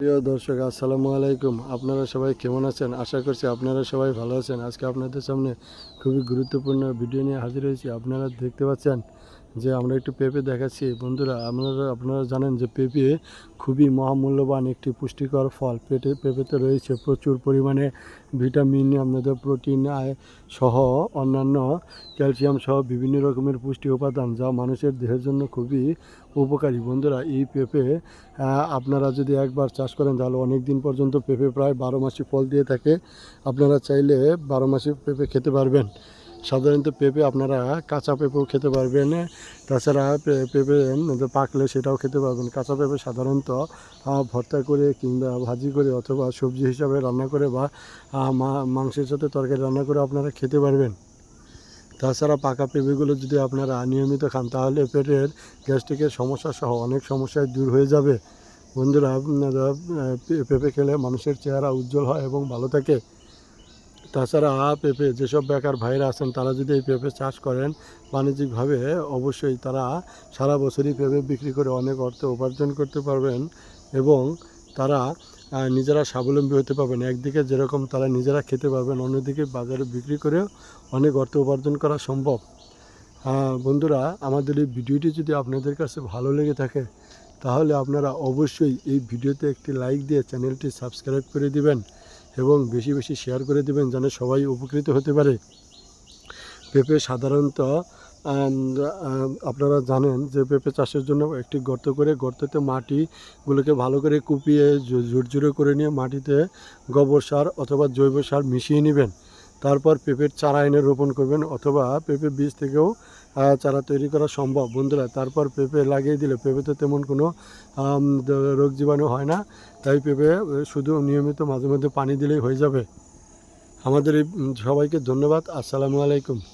প্রিয় দর্শক, আসসালামু আলাইকুম। আপনারা সবাই কেমন আছেন? আশা করছি আপনারা সবাই ভালো আছেন। আজকে আপনাদের সামনে খুবই গুরুত্বপূর্ণ ভিডিও নিয়ে হাজির হয়েছি। আপনারা দেখতে পাচ্ছেন যে আমরা একটু পেঁপে দেখাচ্ছি। বন্ধুরা, আপনারা আপনারা জানেন যে পেঁপে খুবই মহামূল্যবান একটি পুষ্টিকর ফল। পেটে, পেঁপেতে রয়েছে প্রচুর পরিমাণে ভিটামিন, আপনাদের প্রোটিন সহ অন্যান্য ক্যালসিয়াম সহ বিভিন্ন রকমের পুষ্টি উপাদান, যা মানুষের দেহের জন্য খুবই উপকারী। বন্ধুরা, এই পেঁপে আপনারা যদি একবার চাষ করেন, তাহলে অনেক দিন পর্যন্ত পেঁপে প্রায় বারো মাসি ফল দিয়ে থাকে। আপনারা চাইলে বারো মাসি পেঁপে খেতে পারবেন। সাধারণত পেঁপে আপনারা কাঁচা পেঁপেও খেতে পারবেন, তাছাড়া পেঁপে পাকলে সেটাও খেতে পারবেন। কাঁচা পেঁপে সাধারণত ভর্তা করে কিংবা ভাজি করে অথবা সবজি হিসাবে রান্না করে বা মাংসের সাথে তরকারি রান্না করে আপনারা খেতে পারবেন। তাছাড়া পাকা পেঁপেগুলো যদি আপনারা নিয়মিত খান, তাহলে পেটের গ্যাস্ট্রিকের সমস্যা সহ অনেক সমস্যায় দূর হয়ে যাবে। বন্ধুরা আপনারা পেঁপে খেলে মানুষের চেহারা উজ্জ্বল হয় এবং ভালো থাকে। তাছাড়া পেঁপে যেসব বেকার ভাইরা আছেন, তারা যদি এই পেঁপে চাষ করেন বাণিজ্যিকভাবে অবশ্যই তারা সারা বছরই পেঁপে বিক্রি করে অনেক অর্থ উপার্জন করতে পারবেন এবং তারা নিজেরা স্বাবলম্বী হতে পারবেন। একদিকে যেরকম তারা নিজেরা খেতে পারবেন, অন্যদিকে বাজারে বিক্রি করেও অনেক অর্থ উপার্জন করা সম্ভব। বন্ধুরা, আমাদের এই ভিডিওটি যদি আপনাদের কাছে ভালো লেগে থাকে, তাহলে আপনারা অবশ্যই এই ভিডিওতে একটি লাইক দিয়ে চ্যানেলটি সাবস্ক্রাইব করে দিবেন। এবং বেশি বেশি শেয়ার করে দেবেন যেন সবাই উপকৃত হতে পারে। পেঁপে সাধারণত আপনারা জানেন যে পেঁপে চাষের জন্য একটি গর্ত করে গর্ততে মাটিগুলোকে ভালো করে কুপিয়ে ঝুরঝুরে করে নিয়ে মাটিতে গোবর সার অথবা জৈব সার মিশিয়ে নেবেন। তারপর পেঁপের চারা এনে রোপণ করবেন অথবা পেঁপে বীজ থেকেও চারা তৈরি করা সম্ভব। বন্ধুরা, তারপর পেঁপে লাগিয়ে দিলে, পেঁপে তো তেমন কোনো রোগ জীবাণু হয় না। তাই পেঁপে শুধু নিয়মিত মাঝে মধ্যে পানি দিলেই হয়ে যাবে। আমাদের এই সবাইকে ধন্যবাদ। আসসালামু আলাইকুম।